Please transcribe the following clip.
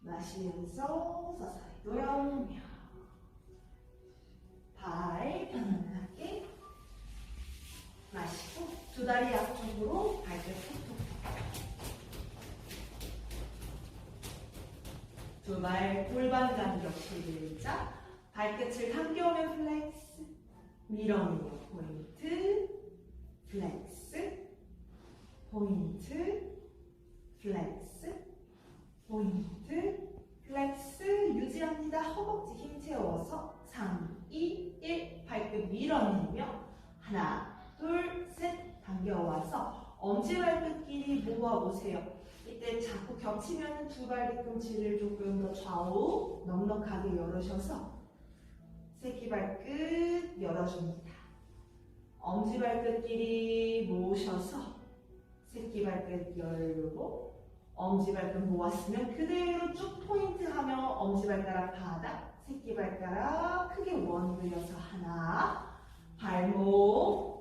마시면서 서서히 돌아오며 발 편안하게 마시고 두 다리 앞쪽으로 발끝 톡톡 두발 골반 간격 시작 발끝을 당겨오면 플렉스. 밀어내며 포인트 플렉스. 포인트 플렉스. 포인트 밀어내며 하나, 둘, 셋 당겨와서 엄지발끝끼리 모아보세요. 이때 자꾸 겹치면 두 발 뒤꿈치를 조금 더 좌우 넉넉하게 열으셔서 새끼발끝 열어줍니다. 엄지발끝끼리 모으셔서 새끼발끝 열고 엄지발끝 모았으면 그대로 쭉 포인트하며 엄지발가락 바닥 새끼발가락 크게 원 늘려서 하나 系冇。